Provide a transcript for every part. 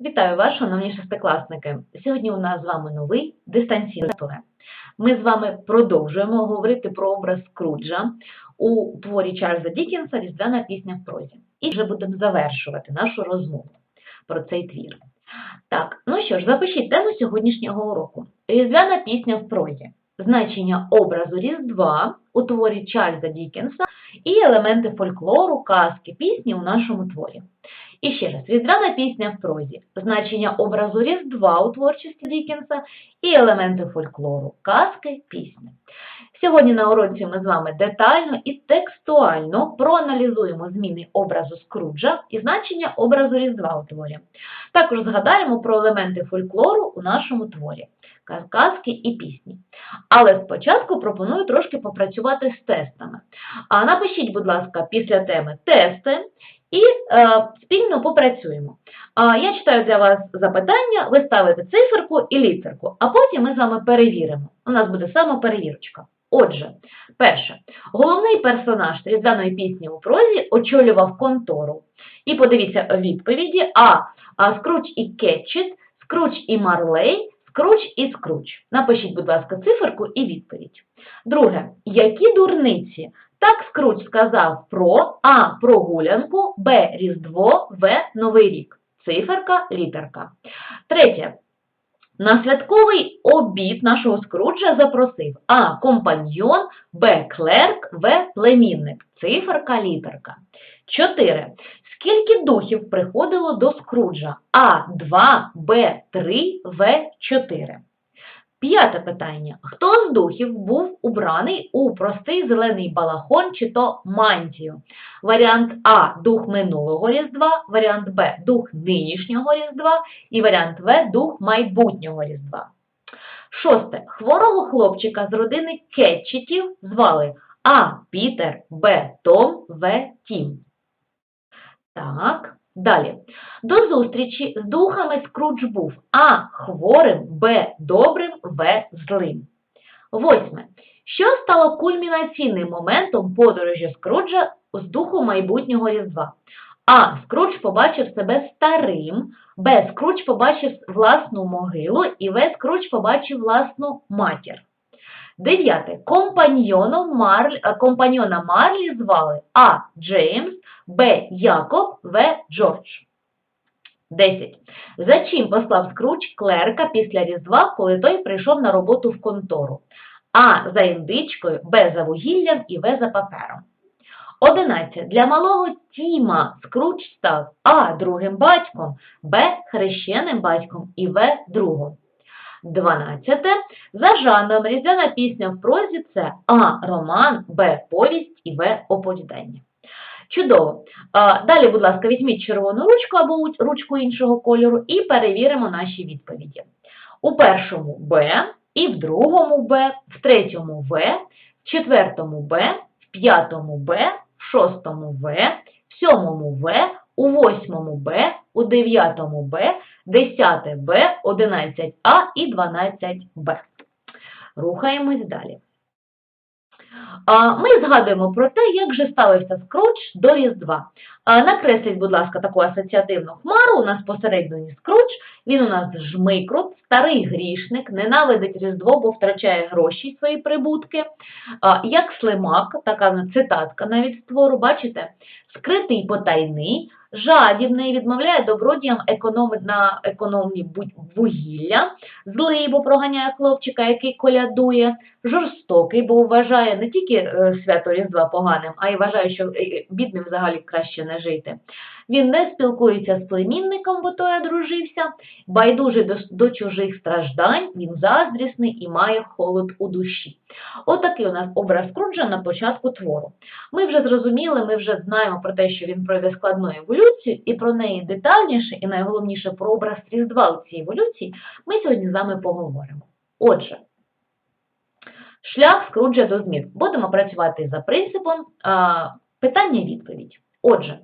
Вітаю вас, шановні шестикласники. Сьогодні у нас з вами новий дистанційний тур. Ми з вами продовжуємо говорити про образ Скруджа у творі Чарльза Дікінса Різдвяна пісня в прозі. І вже будемо завершувати нашу розмову про цей твір. Так, ну що ж, запишіть тему сьогоднішнього уроку. Різдвяна пісня в прозі. Значення образу Різдва у творі Чарльза Дікенса і елементи фольклору, казки, пісні у нашому творі. І ще раз, різдвяна пісня в прозі, значення образу Різдва у творчості Дікенса і елементи фольклору, казки, пісні. Сьогодні на уроці ми з вами детально і текстуально проаналізуємо зміни образу Скруджа і значення образу Різдва у творі. Також згадаємо про елементи фольклору у нашому творі, казки і пісні. Але спочатку пропоную трошки попрацювати з тестами. А напишіть, будь ласка, після теми тести і е, спільно попрацюємо. А, я читаю для вас запитання, ви ставите циферку і літерку, а потім ми з вами перевіримо. У нас буде самоперевірочка. Отже, перше, головний персонаж різдвяної пісні у прозі очолював контору. І подивіться відповіді: А. Скруч і Кетчіт, Скруч і Марлей, Скруч і Скруч. Напишіть, будь ласка, циферку і відповідь. Друге, які дурниці? Так Скруч сказав про А. Прогулянку, Б. Різдво, В. Новий рік. Циферка, літерка. Третє. На святковий обід нашого скруджа запросив А. Компаньйон, Б. Клерк, В. Племінник. Циферка літерка. 4. Скільки духів приходило до скруджа? А2, Б3, В4. П'яте питання. Хто з духів був убраний у простий зелений балахон чи то мантію? Варіант А дух минулого Різдва, варіант Б дух нинішнього Різдва і варіант В дух майбутнього Різдва. Шосте. Хворого хлопчика з родини Кетчетів звали А. Пітер, Б. Том, В. Тім. Так. Далі. До зустрічі з духами Скрудж був А. Хворим, Б. Добрим, В. Злим. Восьме. Що стало кульмінаційним моментом подорожі Скруджа з духу майбутнього Різдва? А. Скрудж побачив себе старим, Б. Скрудж побачив власну могилу і В. Скрудж побачив власну матір. Дев'яте. Марлі, е, компаньйона Марлі звали А. Джеймс, Б. Якоб, В. Джордж. 10. За чим послав Скруч клерка після Різдва, коли той прийшов на роботу в контору? А. За індичкою, Б. За вугіллям і В. За папером. 11. Для малого Тіма Скруч став А. Другим батьком, Б. Хрещеним батьком і В. Другом. 12. За жанром різдвяна пісня в прозі це А. Роман, Б. Повість і В. Оповідання. Чудово. Далі, будь ласка, візьміть червону ручку або ручку іншого кольору і перевіримо наші відповіді. У першому Б, і в другому Б, в третьому В, в четвертому Б, в п'ятому Б, в шостому В, в сьомому В, у восьмому Б, у дев'ятому Б, десяте Б, одинадцять А і дванадцять Б. Рухаємось далі. Ми згадуємо про те, як же ставився Скруч до Різдва. Накресліть, будь ласка, таку асоціативну хмару. У нас посередині Скруч, він у нас жмикрут, старий грішник, ненавидить Різдво, бо втрачає гроші свої прибутки. Як слимак, така цитатка навіть з твору, бачите, скритий потайний, жадібний, відмовляє добродіям економить на економні вугілля, злий, бо проганяє хлопчика, який колядує, жорстокий, бо вважає не тільки е, свято Різдва поганим, а й вважає, що е, бідним взагалі краще не жити. Він не спілкується з племінником, бо той одружився, байдужий до, до чужих страждань, він заздрісний і має холод у душі. Отакий у нас образ Скруджа на початку твору. Ми вже зрозуміли, ми вже знаємо про те, що він пройде складну еволюцію, і про неї детальніше, і найголовніше про образ Різдва у цій еволюції ми сьогодні з вами поговоримо. Отже, шлях Скруджа до змін. Будемо працювати за принципом питання-відповідь. Отже,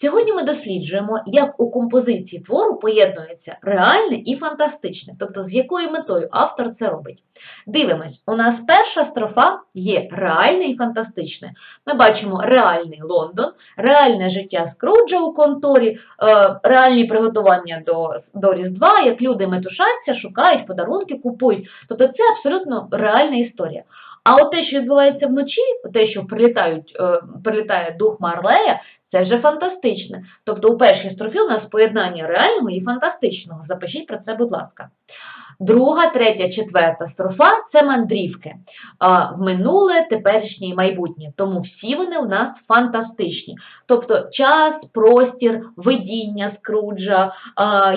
Сьогодні ми досліджуємо, як у композиції твору поєднується реальне і фантастичне, тобто з якою метою автор це робить. Дивимось, у нас перша строфа є реальне і фантастичне. Ми бачимо реальний Лондон, реальне життя Скруджа у конторі, е, реальні приготування до, до Різдва, як люди метушаться, шукають, подарунки купують. Тобто це абсолютно реальна історія. А от те, що відбувається вночі, те, що прилітають, е, прилітає дух Марлея, це вже фантастичне. Тобто у першій строфі у нас поєднання реального і фантастичного. Запишіть про це, будь ласка. Друга, третя, четверта строфа це мандрівки в минуле, теперішнє і майбутнє. Тому всі вони у нас фантастичні. Тобто час, простір, видіння Скруджа,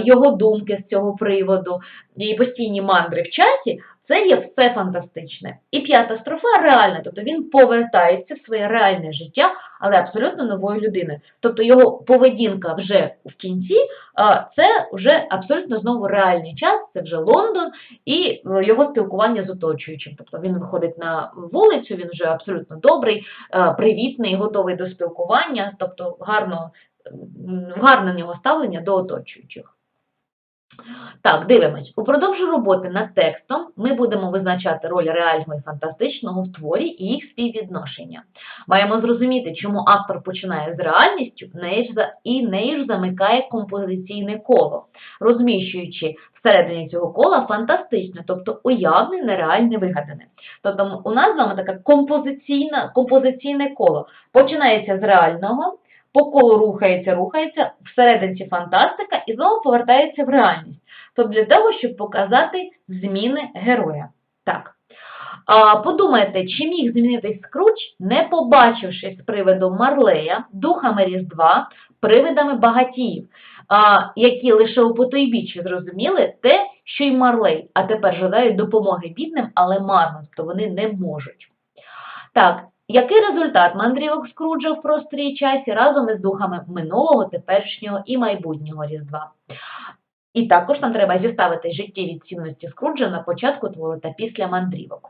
його думки з цього приводу і постійні мандри в часі. Це є все фантастичне. І п'ята строфа реальна, тобто він повертається в своє реальне життя, але абсолютно новою людиною. Тобто його поведінка вже в кінці це вже абсолютно знову реальний час, це вже Лондон і е, його спілкування з оточуючим. Тобто він виходить на вулицю, він вже абсолютно добрий, е, привітний, готовий до спілкування, тобто гарно, гарне в нього ставлення до оточуючих. Так, дивимось. Упродовж роботи над текстом ми будемо визначати роль реального і фантастичного в творі і їх співвідношення. Маємо зрозуміти, чому автор починає з реальністю і неї ж замикає композиційне коло, розміщуючи всередині цього кола фантастичне, тобто уявне, нереальне, вигадане. Тобто у нас з вами таке композиційне, композиційне коло. Починається з реального, по колу рухається, рухається, всерединці фантастика і знову повертається в реальність. Тобто для того, щоб показати зміни героя. Так. А, подумайте, чи міг змінитись Скруч, не побачивши з привидом Марлея, духами Різдва, привидами багатіїв, а, які лише у потойбіччі зрозуміли те, що й Марлей, а тепер жадають допомоги бідним, але марно, то вони не можуть. Так, який результат мандрівок Скруджа в просторі часі разом із духами минулого, теперішнього і майбутнього Різдва? І також нам треба зіставити життєві цінності Скруджа на початку твору та після мандрівок.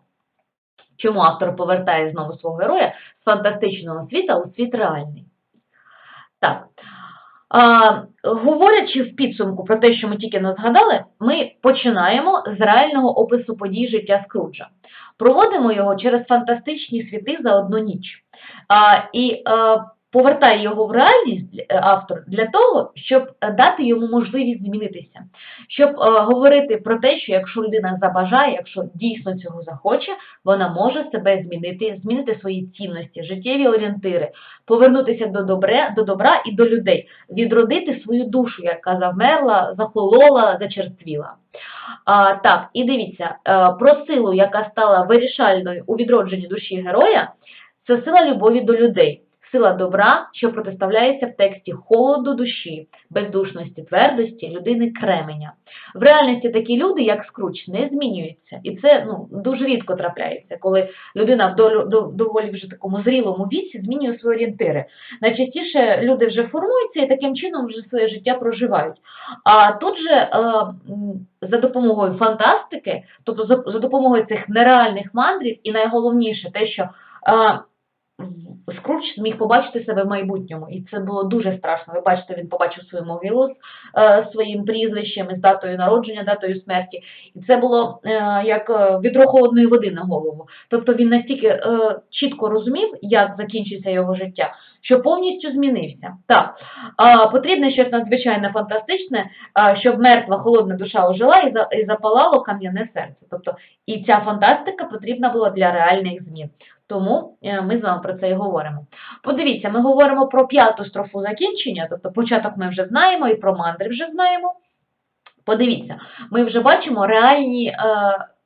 Чому автор повертає знову свого героя з фантастичного світа у світ реальний? Так. Говорячи в підсумку про те, що ми тільки не згадали, ми починаємо з реального опису подій життя Скруджа. Проводимо його через фантастичні світи за одну ніч. І повертає його в реальність е, автор для того, щоб е, дати йому можливість змінитися, щоб е, говорити про те, що якщо людина забажає, якщо дійсно цього захоче, вона може себе змінити, змінити свої цінності, життєві орієнтири, повернутися до добре, до добра і до людей, відродити свою душу, яка завмерла, захолола, зачерствіла. А, так, і дивіться, про силу, яка стала вирішальною у відродженні душі героя, це сила любові до людей, сила добра, що протиставляється в тексті холоду душі, бездушності, твердості, людини кременя. В реальності такі люди, як Скруч, не змінюються. І це ну, дуже рідко трапляється, коли людина в доволі вже такому зрілому віці змінює свої орієнтири. Найчастіше люди вже формуються і таким чином вже своє життя проживають. А тут же е, за допомогою фантастики, тобто за, за допомогою цих нереальних мандрів, і найголовніше те, що Скруч зміг побачити себе в майбутньому, і це було дуже страшно. Ви бачите, він побачив свою могилу з е, своїм прізвищем, з датою народження, датою смерті. І це було е, як е, відро холодної води на голову. Тобто він настільки чітко розумів, як закінчиться його життя, що повністю змінився. Так, потрібне щось надзвичайно фантастичне, щоб мертва холодна душа ожила і запалало кам'яне серце. Тобто і ця фантастика потрібна була для реальних змін. Тому е, ми з вами про це і говоримо. Подивіться, ми говоримо про п'яту строфу закінчення, тобто початок ми вже знаємо і про мандри вже знаємо. Подивіться, ми вже бачимо реальні е,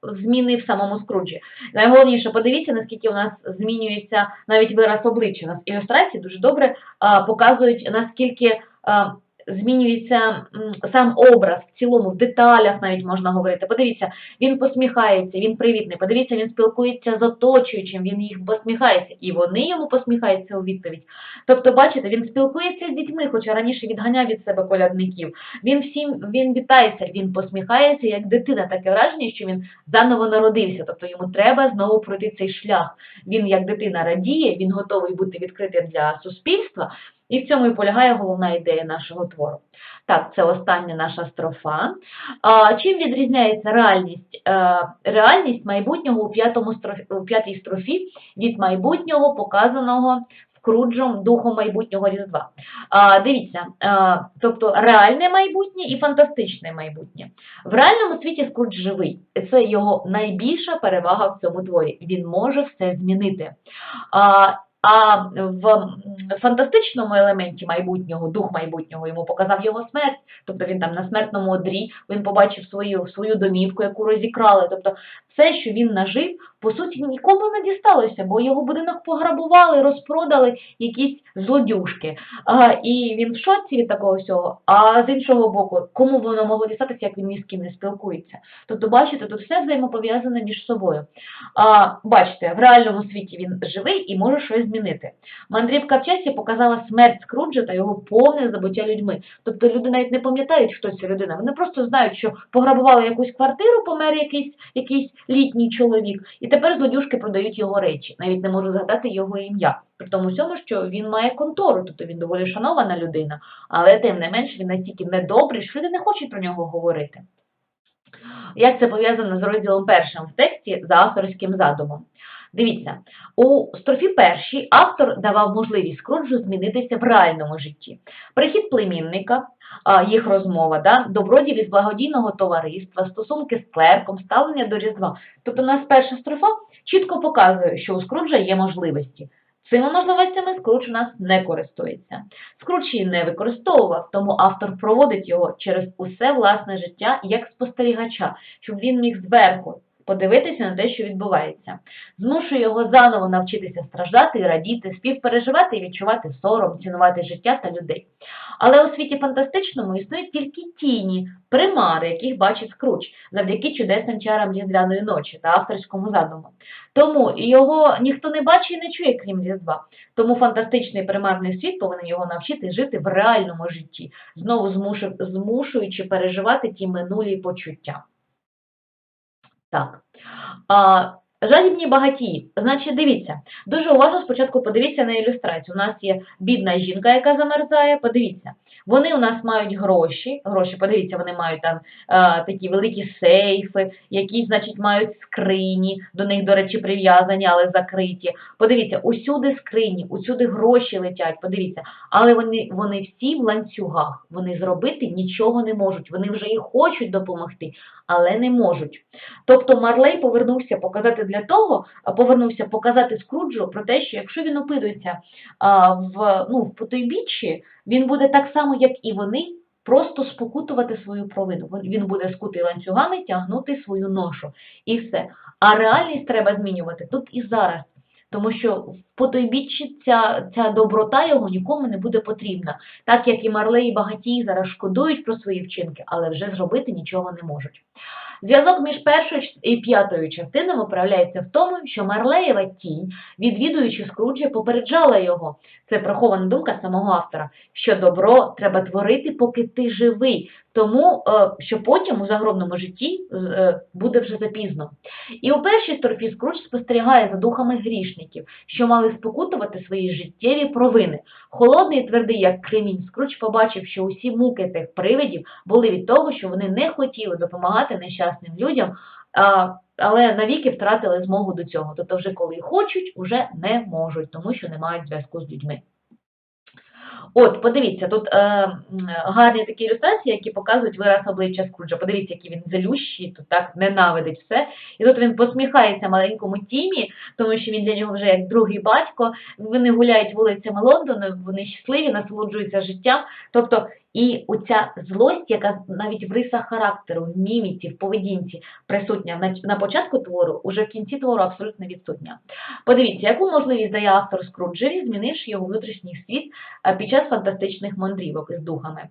зміни в самому скруджі. Найголовніше, подивіться, наскільки у нас змінюється навіть вираз обличчя. У нас ілюстрації дуже добре е, показують, наскільки е, змінюється сам образ в цілому, в деталях навіть можна говорити. Подивіться, він посміхається, він привітний. Подивіться, він спілкується з оточуючим, він їх посміхається, і вони йому посміхаються у відповідь. Тобто, бачите, він спілкується з дітьми, хоча раніше відганяв від себе колядників. Він всім він вітається, він посміхається як дитина. Таке враження, що він заново народився. Тобто йому треба знову пройти цей шлях. Він як дитина радіє, він готовий бути відкритим для суспільства. І в цьому і полягає головна ідея нашого твору. Так, це остання наша строфа. Чим відрізняється реальність, е, реальність майбутнього у, п'ятому у п'ятій строфі від майбутнього, показаного Скруджем духом майбутнього Різдва? Дивіться, тобто реальне майбутнє і фантастичне майбутнє. В реальному світі Скрудж живий. Це його найбільша перевага в цьому творі. Він може все змінити. А, в фантастичному елементі майбутнього, дух майбутнього, йому показав його смерть. Тобто він там на смертному одрі, він побачив свою, свою домівку, яку розікрали. Тобто все, що він нажив, по суті, нікому не дісталося, бо його будинок пограбували, розпродали якісь злодюжки. А, і він в шоці від такого всього. А з іншого боку, кому воно могло дістатися, як він ні з ким не спілкується. Тобто, бачите, тут все взаємопов'язане між собою. А, бачите, в реальному світі він живий і може щось змінити. Мандрівка в часі показала смерть Скруджа та його повне забуття людьми. Тобто люди навіть не пам'ятають, хто ця людина. Вони просто знають, що пограбували якусь квартиру, помер якийсь, якийсь літній чоловік, і тепер злодюжки продають його речі. Навіть не можу згадати його ім'я. При тому всьому, що він має контору, тобто він доволі шанована людина, але тим не менш він настільки недобрий, що люди не хочуть про нього говорити. Як це пов'язано з розділом першим в тексті за авторським задумом? Дивіться, у строфі першій автор давав можливість Скруджу змінитися в реальному житті. Прихід племінника, їх розмова, да, добродій від благодійного товариства, стосунки з клерком, ставлення до Різдва. Тобто у нас перша строфа чітко показує, що у Скруджа є можливості. Цими можливостями Скрудж у нас не користується. Скрудж її не використовував, тому автор проводить його через усе власне життя як спостерігача, щоб він міг зверху подивитися на те, що відбувається. Змушує його заново навчитися страждати і радіти, співпереживати і відчувати сором, цінувати життя та людей. Але у світі фантастичному існують тільки тіні, примари, яких бачить Скрудж, завдяки чудесним чарам різдвяної ночі та авторському задуму. Тому його ніхто не бачить і не чує, крім Різдва. Тому фантастичний примарний світ повинен його навчити жити в реальному житті, знову змушуючи переживати ті минулі почуття. Так. А, жадібні багатії. Значить, дивіться, дуже уважно спочатку подивіться на ілюстрацію. У нас є бідна жінка, яка замерзає. Подивіться, вони у нас мають гроші. Гроші, подивіться, вони мають там е, такі великі сейфи, які, значить, мають скрині, до них, до речі, прив'язані, але закриті. Подивіться, усюди скрині, усюди гроші летять. Подивіться, але вони, вони всі в ланцюгах. Вони зробити нічого не можуть. Вони вже і хочуть допомогти, але не можуть. Тобто Марлей повернувся показати для того, повернувся показати Скруджу про те, що якщо він опитується в, ну, в потойбіччі, він буде так само, як і вони, просто спокутувати свою провину. Він- буде скутий ланцюгами тягнути свою ношу. І все. А реальність треба змінювати тут і зараз. Тому що в потойбіччі ця, ця доброта його нікому не буде потрібна. Так як і Марлей, і багатії зараз шкодують про свої вчинки, але вже зробити нічого не можуть. Зв'язок між першою і п'ятою частинами проявляється в тому, що Марлеєва тінь, відвідуючи Скруджа, попереджала його, це прихована думка самого автора, що добро треба творити, поки ти живий, тому е, що потім у загробному житті е, буде вже запізно. І у першій строфі Скрудж спостерігає за духами грішників, що мали спокутувати свої життєві провини. Холодний і твердий, як кремінь, Скрудж побачив, що усі муки тих привидів були від того, що вони не хотіли допомагати нещасним людям, але навіки втратили змогу до цього. Тобто, вже коли хочуть, вже не можуть, тому що не мають зв'язку з людьми. От, подивіться, тут е, гарні такі ілюстрації, які показують вираз обличчя Скруджа. Подивіться, який він залющий, тут так ненавидить все. І тут він посміхається маленькому Тімі, тому що він для нього вже як другий батько. Вони гуляють вулицями Лондону, вони щасливі, насолоджуються життям. Тобто, і оця злость, яка навіть в рисах характеру, в міміці, в поведінці присутня на, початку твору, уже в кінці твору абсолютно відсутня. Подивіться, яку можливість дає автор Скруджеві, змінивши його внутрішній світ під час фантастичних мандрівок із духами.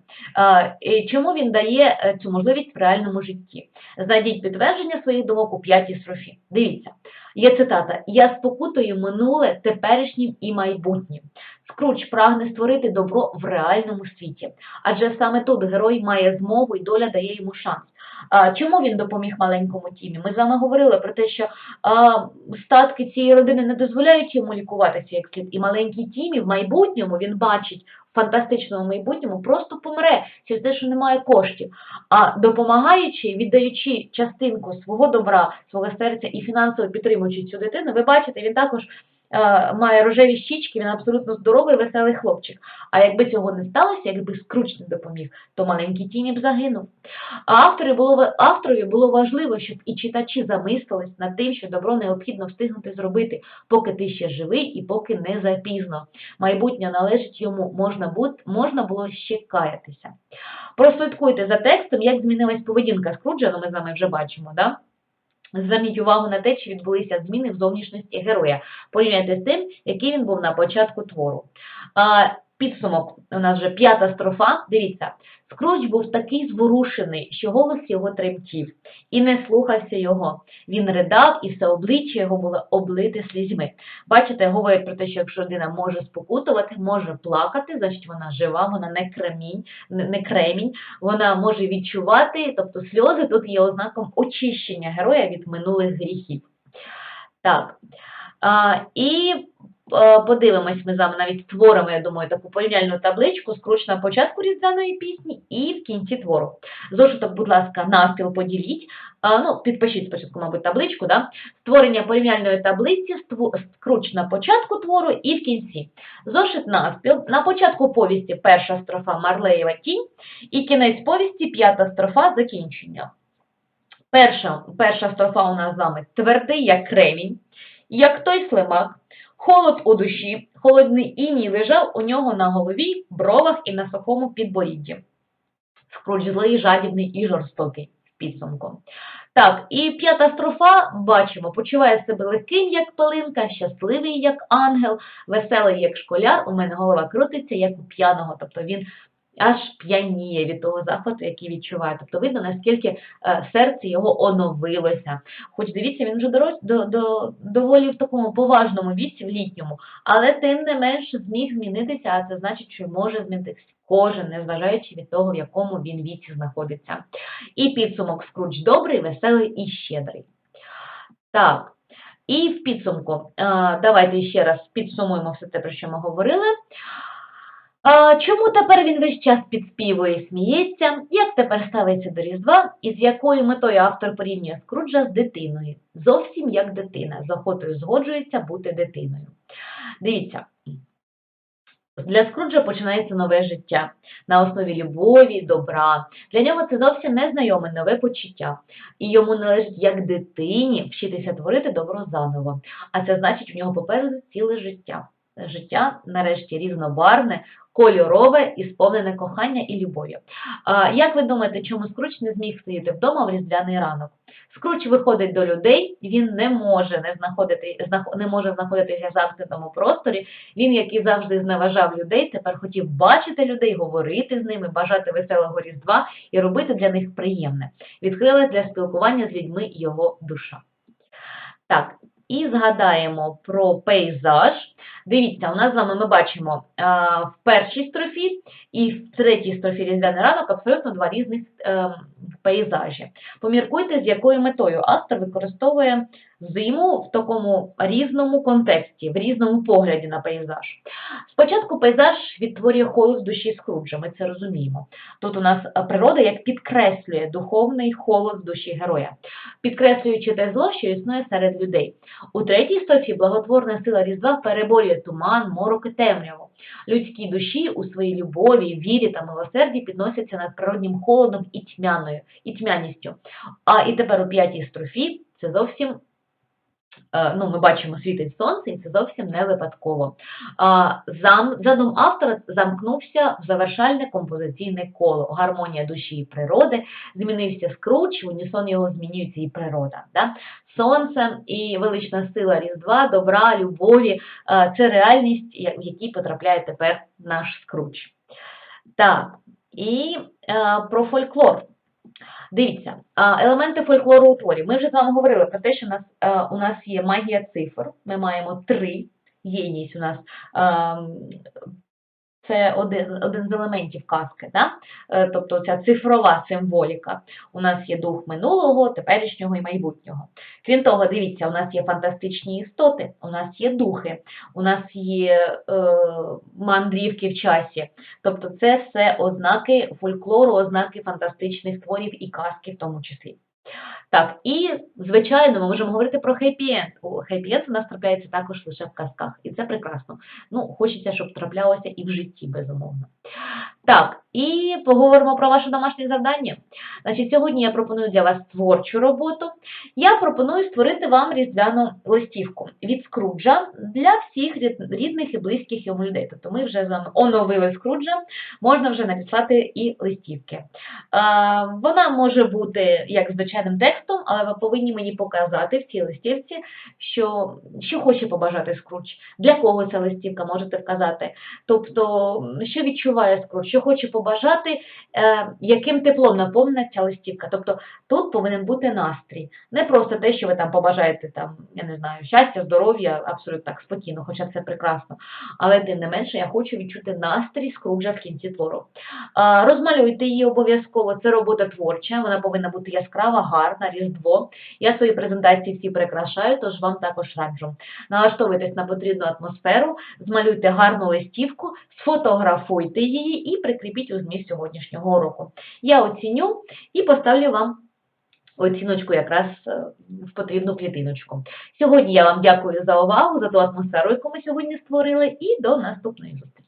Чому він дає е, цю можливість в реальному житті? Знайдіть підтвердження своїх думок у п'ятій строфі. Дивіться, є цитата: Я спокутую минуле, теперішнім і майбутнім. Скруч прагне створити добро в реальному світі, адже саме тут герой має змогу і доля дає йому шанс. Чому він допоміг маленькому Тімі? Ми з вами говорили про те, що статки цієї родини не дозволяють йому лікуватися як слід. І маленький Тімі в майбутньому він бачить фантастичному майбутньому просто помре через те, що немає коштів. А допомагаючи, віддаючи частинку свого добра, свого серця і фінансово підтримуючи цю дитину, ви бачите, він також має рожеві щічки, він абсолютно здоровий, веселий хлопчик. А якби цього не сталося, якби Скруч не допоміг, то маленький Тіні б загинув. А авторі було, авторові було важливо, щоб і читачі замислились над тим, що добро необхідно встигнути зробити, поки ти ще живий і поки не запізно. Майбутнє належить йому, можна, бут, можна було ще каятися. Прослідкуйте за текстом, як змінилась поведінка Скруджа, ну ми з вами вже бачимо, да? Зверніть увагу на те, чи відбулися зміни в зовнішності героя. Порівняйте з тим, який він був на початку твору. Підсумок у нас вже п'ята строфа. Дивіться, Скрудж був такий зворушений, що голос його тремтів, і не слухався його. Він ридав, і все обличчя його було облите слізьми. Бачите, говорять про те, що якщо людина може спокутувати, може плакати, значить вона жива, вона не кремінь, не кремінь, вона може відчувати, тобто сльози тут є ознаком очищення героя від минулих гріхів. Так. А, і подивимось ми з вами навіть створимо, я думаю, таку порівняльну табличку, скруч на початку різдвяної пісні і в кінці твору. Зошиток, будь ласка, навпіл поділіть. Ну, підпишіть спочатку, мабуть, табличку. Да? Створення порівняльної таблиці, скруч на початку твору і в кінці. Зошит навпіл. На початку повісті перша строфа Марлеєва тінь і кінець повісті п'ята строфа закінчення. Перша, перша строфа у нас з вами твердий, як кремінь, як той слимак, холод у душі, холодний іній лежав у нього на голові, бровах і на сухому підборідді. Скруч злий, жадібний і жорстокий в підсумку. Так, і п'ята строфа, бачимо, почуває себе легким, як пилинка, щасливий, як ангел, веселий, як школяр, у мене голова крутиться, як у п'яного, тобто він аж п'яніє від того захвату, який відчуває. Тобто видно, наскільки е, серце його оновилося. Хоч дивіться, він вже дорос, до, до, доволі в такому поважному віці, в літньому, але тим не менш зміг змінитися, а це значить, що може змінитися кожен, незважаючи від того, в якому він віці знаходиться. І підсумок Скруч добрий, веселий і щедрий. Так, і в підсумку, е, давайте ще раз підсумуємо все те, про що ми говорили. А, чому тепер він весь час підспівує і сміється? Як тепер ставиться до Різдва? І з якою метою автор порівнює Скруджа з дитиною? Зовсім як дитина, з охотою згоджується бути дитиною. Дивіться, для Скруджа починається нове життя на основі любові, добра. Для нього це зовсім незнайоме нове почуття. І йому належить як дитині вчитися творити добро заново. А це значить, в нього попереду ціле життя. Життя, нарешті, різнобарне, кольорове і сповнене кохання і любов'ю. Як ви думаєте, чому Скруч не зміг сидіти вдома в різдвяний ранок? Скруч виходить до людей, він не може не знаходити, знах- не може знаходитися в замкнутому просторі. Він, як і завжди зневажав людей, тепер хотів бачити людей, говорити з ними, бажати веселого різдва і робити для них приємне. Відкрилась для спілкування з людьми його душа. Так, і згадаємо про пейзаж. Дивіться, у нас з вами ми бачимо а, в першій строфі і в третій строфі різдвяний ранок абсолютно два різних е, пейзажі. Поміркуйте, з якою метою автор використовує зиму в такому різному контексті, в різному погляді на пейзаж. Спочатку пейзаж відтворює холод душі Скруджа, ми це розуміємо. Тут у нас е, природа як підкреслює духовний холод душі героя, підкреслюючи те зло, що існує серед людей. У третій строфі благотворна сила Різдва переборює туман, морок і темряву. Людські душі у своїй любові, вірі та милосерді підносяться над природнім холодом і тьмяною, і тьмяністю. А і тепер у п'ятій строфі це зовсім ну, ми бачимо світить сонце, і це зовсім не випадково. А, Зам, задум автора замкнувся в завершальне композиційне коло. Гармонія душі і природи, змінився скруч, в унісон його змінюється і природа. Да? Сонце і велична сила Різдва, добра, любові е, це реальність, в якій потрапляє тепер наш скруч. Так, і е, про фольклор. Дивіться, елементи фольклору у творі. Ми вже з вами говорили про те, що у нас, е, є магія цифр. Ми маємо три. Єдність у нас ем, це один, один з елементів казки, да? Е, тобто ця цифрова символіка. У нас є дух минулого, теперішнього і майбутнього. Крім того, дивіться, у нас є фантастичні істоти, у нас є духи, у нас є е, мандрівки в часі. Тобто це все ознаки фольклору, ознаки фантастичних творів і казки в тому числі. Так, і звичайно, ми можемо говорити про хеппі-енд. У нас трапляється також лише в казках, і це прекрасно. Ну, хочеться, щоб траплялося і в житті, безумовно. Так, і поговоримо про ваше домашнє завдання. Значить, сьогодні я пропоную для вас творчу роботу. Я пропоную створити вам різдвяну листівку від Скруджа для всіх рідних і близьких йому людей. Тобто ми вже з вами оновили Скруджа, можна вже надіслати і листівки. Вона може бути як звичайним текстом, але ви повинні мені показати в цій листівці, що, що хоче побажати Скрудж, для кого ця листівка можете вказати. Тобто, що відчуває Скрудж, що хоче побажати, е, яким теплом наповнена ця листівка. Тобто тут повинен бути настрій. Не просто те, що ви там побажаєте, там, я не знаю, щастя, здоров'я, абсолютно так спокійно, хоча це прекрасно. Але тим не менше, я хочу відчути настрій Скруджа в кінці твору. Розмалюйте її обов'язково. Це робота творча, вона повинна бути яскрава, гарна, різдво. Я свої презентації всі прикрашаю, тож вам також раджу. Налаштовуйтесь на потрібну атмосферу, змалюйте гарну листівку, сфотографуйте її і прикріпіть у зміст сьогоднішнього уроку. Я оціню і поставлю вам оціночку якраз е, в потрібну клітиночку. Сьогодні я вам дякую за увагу, за ту атмосферу, яку ми сьогодні створили, і до наступної зустрічі.